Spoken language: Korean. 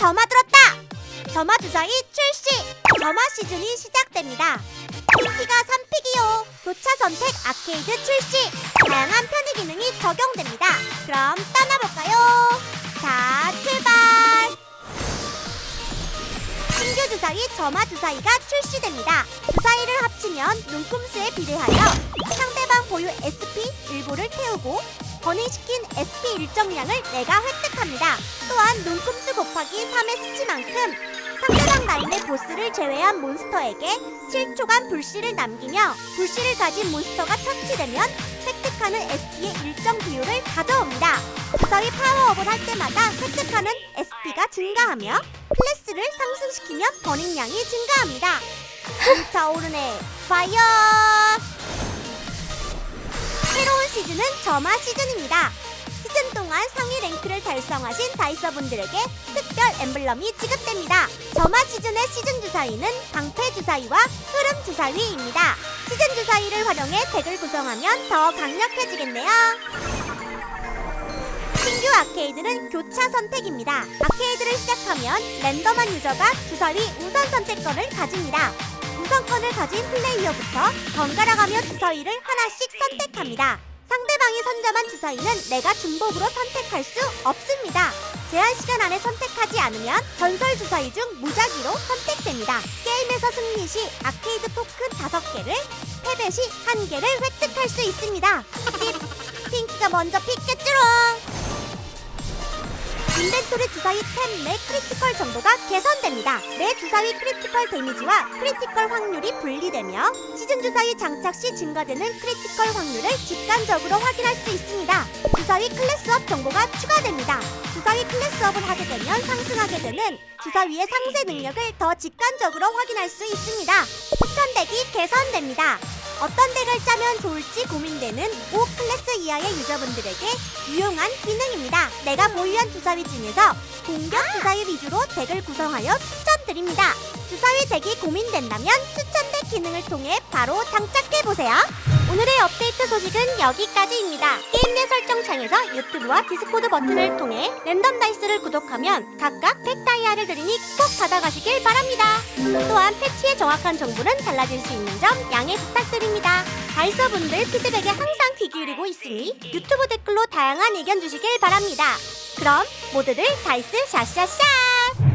점화 들었다. 점화 주사위 출시. 점화 시즌이 시작됩니다. 핑키가 3픽이요. 교차 선택 아케이드 출시. 다양한 편의 기능이 적용됩니다. 그럼 떠나볼까요? 자, 출발. 신규 주사위 점화 주사위가 출시됩니다. 주사위를 합치면 눈금수에 비례하여 상대방 보유 SP 일부를 태우고 버닝시킨 SP 일정량을 내가 획득합니다. 또한 눈금수 곱하기 3의 수치만큼 상대방 라인의 보스를 제외한 몬스터에게 7초간 불씨를 남기며 불씨를 가진 몬스터가 처치되면 획득하는 SP의 일정 비율을 가져옵니다. 주사위 파워업을 할 때마다 획득하는 SP가 증가하며 클래스를 상승시키면 버닝량이 증가합니다. 불타오르네 파이어! 시즌은 점화 시즌입니다. 시즌 동안 상위 랭크를 달성하신 다이서분들에게 특별 엠블럼이 지급됩니다. 점화 시즌의 시즌 주사위는 방패 주사위와 흐름 주사위입니다. 시즌 주사위를 활용해 덱을 구성하면 더 강력해지겠네요. 신규 아케이드는 교차 선택입니다. 아케이드를 시작하면 랜덤한 유저가 주사위 우선 선택권을 가집니다. 우선권을 가진 플레이어부터 번갈아가며 주사위를 하나씩 선택합니다. 상대방이 선점한 주사위는 내가 중복으로 선택할 수 없습니다. 제한 시간 안에 선택하지 않으면 전설 주사위 중 무작위로 선택됩니다. 게임에서 승리 시 아케이드 토큰 5개를, 패배 시 1개를 획득할 수 있습니다. 삐, 핑키가 먼저 픽겠지롱! 인벤토리 주사위 템 내 크리티컬 정도가 개선됩니다. 내 주사위 크리티컬 데미지와 크리티컬 확률이 분리되며 시즌 주사위 장착 시 증가되는 크리티컬 확률을 직관적으로 확인할 수 있습니다. 주사위 클래스업 정보가 추가됩니다. 주사위 클래스업을 하게 되면 상승하게 되는 주사위의 상세 능력을 더 직관적으로 확인할 수 있습니다. 추천 덱이 개선됩니다. 어떤 덱을 짜면 좋을지 고민되는 5 클래스 이하의 유저분들에게 유용한 기능입니다. 내가 보유한 주사위 중에서 공격 주사위 위주로 덱을 구성하여 추천드립니다. 주사위 덱이 고민된다면 추천 덱 기능을 통해 바로 장착해보세요. 오늘의 업데이트 소식은 여기까지입니다. 게임 내 설정창에서 유튜브와 디스코드 버튼을 통해 랜덤 다이스를 구독하면 각각 100다이아를 드리니 꼭 받아가시길 바랍니다. 또한 패치의 정확한 정보는 달라질 수 있는 점 양해 부탁드립니다. 다이서분들 피드백에 항상 귀 기울이고 있으니 유튜브 댓글로 다양한 의견 주시길 바랍니다. 그럼 모두들 다이스 샤샤샤!